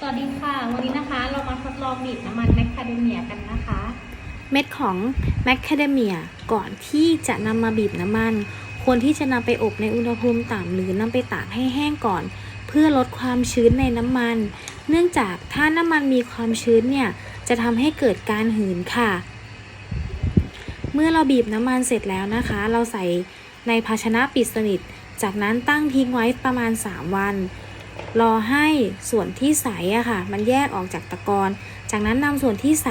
สวัสดีค่ะ วันนี้นะคะเรามาทดลองบีบน้ำมันแมคคาเดเมียกันนะคะ เม็ดของแมคคาเดเมียก่อนที่จะนำมาบีบน้ำมัน ควรที่จะนำไปอบในอุณหภูมิต่ำหรือนำไปตากให้แห้งก่อน เพื่อลดความชื้นในน้ำมัน เนื่องจากถ้าน้ำมันมีความชื้นเนี่ยจะทำให้เกิดการหืนค่ะ เมื่อเราบีบน้ำมันเสร็จแล้วนะคะ เราใส่ในภาชนะปิดสนิท จากนั้นตั้งทิ้งไว้ประมาณ 3 วัน รอให้ส่วนที่ใสอะค่ะ มันแยกออกจากตะกอน จากนั้นนำส่วนที่ใส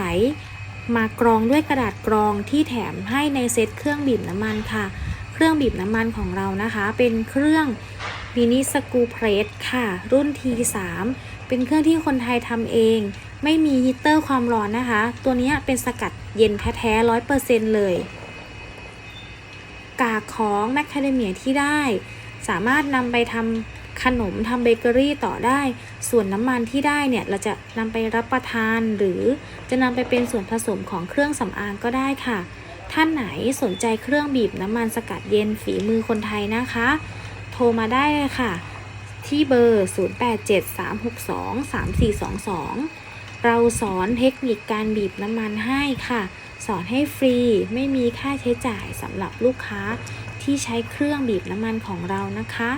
มากรองด้วยกระดาษกรองที่แถมให้ในเซตเครื่องบีบน้ำมันค่ะ เครื่องบีบน้ำมันของเรานะคะ เป็นเครื่องมินิสกูเพรสค่ะ รุ่น T3 เป็นเครื่องที่คนไทยทำเอง ไม่มีฮีตเตอร์ความร้อนนะคะ ตัวนี้เป็นสกัดเย็นแท้ๆร้อยเปอร์เซ็นต์เลย กากของแมคคาเดเมียที่ได้ สามารถนำไปทำ ขนมทำเบเกอรี่ต่อได้ ส่วนน้ำมันที่ได้เนี่ยเราจะนำไปรับประทานหรือจะนำไปเป็นส่วนผสมของเครื่องสำอางก็ได้ค่ะ ท่านไหนสนใจเครื่องบีบน้ำมันสกัดเย็นฝีมือคนไทยนะคะ โทรมาได้เลยค่ะ ที่เบอร์ 0873623422 เราสอนเทคนิคการบีบน้ำมันให้ค่ะ สอนให้ฟรีไม่มีค่าใช้จ่ายสำหรับลูกค้าที่ใช้เครื่องบีบน้ำมันของเรานะคะ